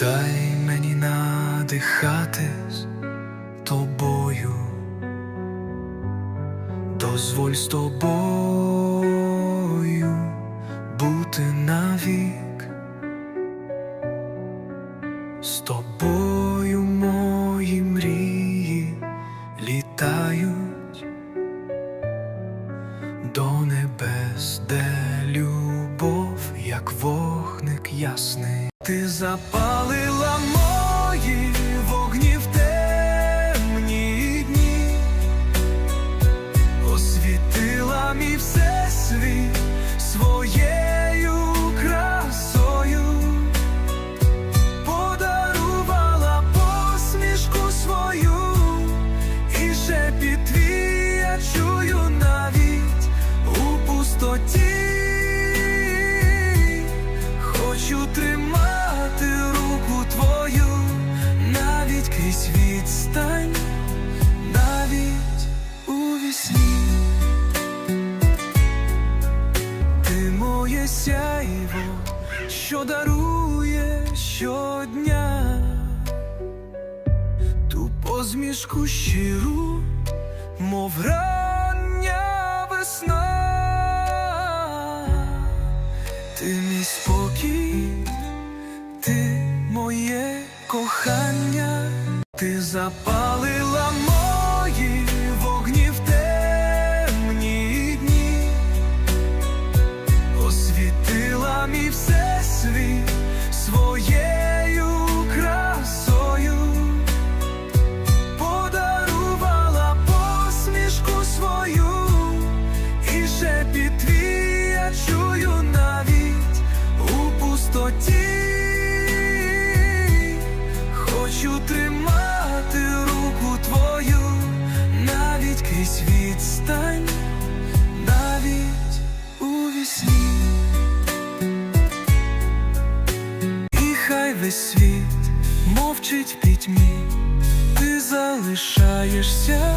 Дай мені надихатись тобою, дозволь з тобою бути навік, з тобою мої мрії літають до небес, де любов, як вогник ясний. Ти запалила відстань, навіть у вісні. Ти моє сяйво, що дарує щодня ту позмішку щиру, мов рання весна. Ти мій спокій, ти моє кохання, ти запалила крізь відстань, навіть у вісні. І хай весь світ мовчить в пітьмі, ти залишаєшся